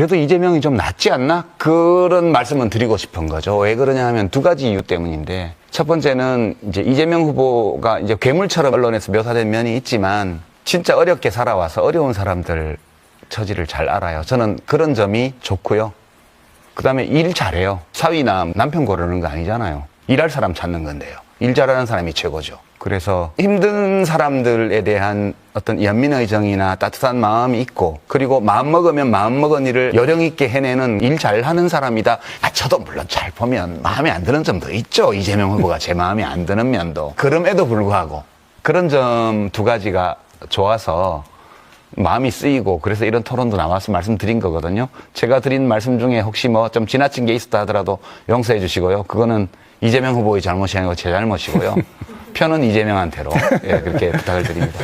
그래도 이재명이 좀 낫지 않나? 그런 말씀은 드리고 싶은 거죠. 왜 그러냐 하면 두 가지 이유 때문인데 첫 번째는 이제 이재명 후보가 이제 괴물처럼 언론에서 묘사된 면이 있지만 진짜 어렵게 살아와서 어려운 사람들 처지를 잘 알아요. 저는 그런 점이 좋고요. 그 다음에 일 잘해요. 사위나 남편 고르는 거 아니잖아요. 일할 사람 찾는 건데요. 일 잘하는 사람이 최고죠. 그래서 힘든 사람들에 대한 어떤 연민의 정이나 따뜻한 마음이 있고 그리고 마음 먹으면 마음 먹은 일을 요령 있게 해내는 일 잘하는 사람이다. 아, 저도 물론 잘 보면 마음에 안 드는 점도 있죠. 이재명 후보가 제 마음에 안 드는 면도. 그럼에도 불구하고 그런 점 두 가지가 좋아서 마음이 쓰이고 그래서 이런 토론도 나와서 말씀드린 거거든요. 제가 드린 말씀 중에 혹시 뭐 좀 지나친 게 있었다 하더라도 용서해 주시고요. 그거는 이재명 후보의 잘못이 아니고 제 잘못이고요. 편은 이재명한테로 예, 그렇게 부탁을 드립니다.